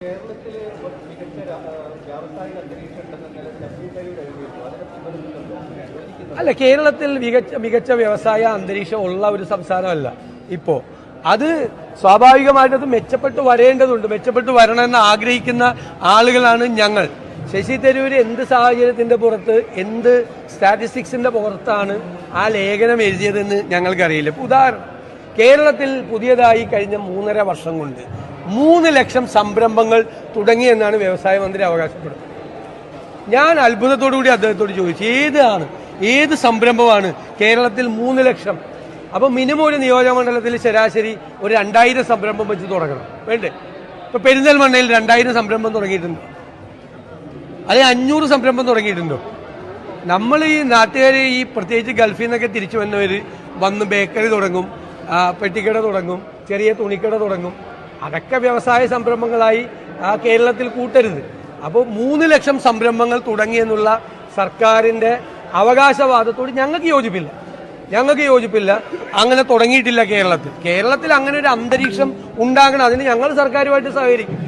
കേരളത്തിൽ മികച്ച വ്യാവസായിക അന്തരീക്ഷം അല്ല കേരളത്തിൽ മികച്ച മികച്ച വ്യവസായ അന്തരീക്ഷം ഉള്ള ഒരു സംസ്ഥാനമല്ല ഇപ്പോ. അത് സ്വാഭാവികമായിട്ട് അത് മെച്ചപ്പെട്ട് വരേണ്ടതുണ്ട്. മെച്ചപ്പെട്ട് വരണമെന്ന് ആഗ്രഹിക്കുന്ന ആളുകളാണ് ഞങ്ങൾ. ശശി തരൂര് എന്ത് സാഹചര്യത്തിന്റെ പുറത്ത് എന്ത് സ്റ്റാറ്റിസ്റ്റിക്സിന്റെ പുറത്താണ് ആ ലേഖനം എഴുതിയതെന്ന് ഞങ്ങൾക്കറിയില്ല. ഉദാഹരണം കേരളത്തിൽ പുതിയതായി കഴിഞ്ഞ മൂന്നര വർഷം കൊണ്ട് മൂന്ന് ലക്ഷം സംരംഭങ്ങൾ തുടങ്ങിയെന്നാണ് വ്യവസായ മന്ത്രി അവകാശപ്പെടുന്നത്. ഞാൻ അത്ഭുതത്തോടു കൂടി അദ്ദേഹത്തോട് ചോദിച്ചു ഏതാണ് ഏത് സംരംഭമാണ് കേരളത്തിൽ മൂന്ന് ലക്ഷം? അപ്പൊ മിനിമം ഒരു നിയോജക മണ്ഡലത്തിൽ ശരാശരി ഒരു രണ്ടായിരം സംരംഭം വെച്ച് തുടങ്ങണം. വേണ്ടേ? ഇപ്പൊ പെരിന്തൽമണ്ണയിൽ രണ്ടായിരം സംരംഭം തുടങ്ങിയിട്ടുണ്ട്. അല്ലെ അഞ്ഞൂറ് സംരംഭം തുടങ്ങിയിട്ടുണ്ടോ? നമ്മൾ ഈ നാട്ടുകാർ ഈ പ്രത്യേകിച്ച് ഗൾഫിൽ നിന്നൊക്കെ തിരിച്ചു വന്നവർ വന്ന് ബേക്കറി തുടങ്ങും പെട്ടിക്കട തുടങ്ങും ചെറിയ തുണിക്കട തുടങ്ങും അതൊക്കെ വ്യവസായ സംരംഭങ്ങളായി ആ കേരളത്തിൽ കൂട്ടരുത്. അപ്പോൾ മൂന്ന് ലക്ഷം സംരംഭങ്ങൾ തുടങ്ങിയെന്നുള്ള സർക്കാരിന്റെ അവകാശവാദത്തോട് ഞങ്ങൾക്ക് യോജിപ്പില്ല. ഞങ്ങൾക്ക് യോജിപ്പില്ല. അങ്ങനെ തുടങ്ങിയിട്ടില്ല കേരളത്തിൽ. കേരളത്തിൽ അങ്ങനെ ഒരു അന്തരീക്ഷം ഉണ്ടാകണം. അതിന് ഞങ്ങൾ സർക്കാരുമായിട്ട് സഹകരിക്കും.